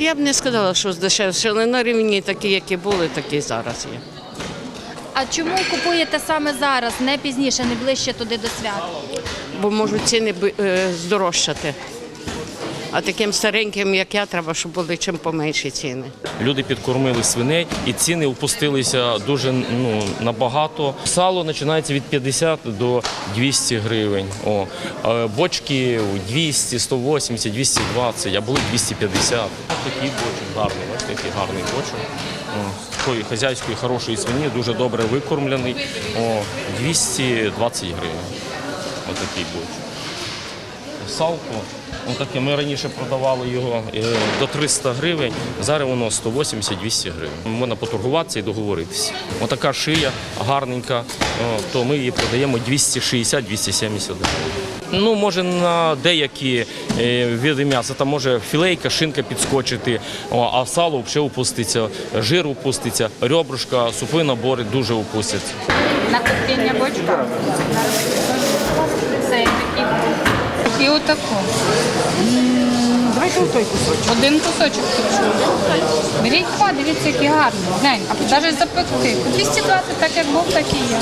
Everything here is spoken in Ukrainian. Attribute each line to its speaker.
Speaker 1: Я б не сказала, що здешевшили. на рівні такі, які були, такі і зараз є.
Speaker 2: А чому купуєте саме зараз, не пізніше, не ближче туди до свят?
Speaker 1: Бо можуть ціни е, здорожчати. А таким стареньким, як я, треба, щоб були чим поменші ціни.
Speaker 3: Люди підкормили свиней і ціни опустилися дуже ну, набагато. Сало починається від 50 до 200 гривень. О, е, бочки 200, 180, 220, а були 250. Ось такий бочок гарний, ось такий гарний бочок. Такої хазяйської хорошої свині, дуже добре викормлений. О, 220 гривень. Ось такий бочок. Салко. Ну, таке, ми раніше продавали його е, до 300 гривень, зараз воно 180-200 гривень. Можна поторгуватися і договоритися. Отака шия гарненька, то ми її продаємо 260-270 гривень. Ну, може на деякі е, види м'яса, там може філейка, шинка підскочити, а сало взагалі упуститься, жир упуститься, ребрышка, супи набори дуже упустяться.
Speaker 4: На купіння бочка. Отаку. Давайте той кусочок. Один кусочок хочу. Беріть два, дивіться, які гарні. А навіть запекти. 220, так як був, так і є.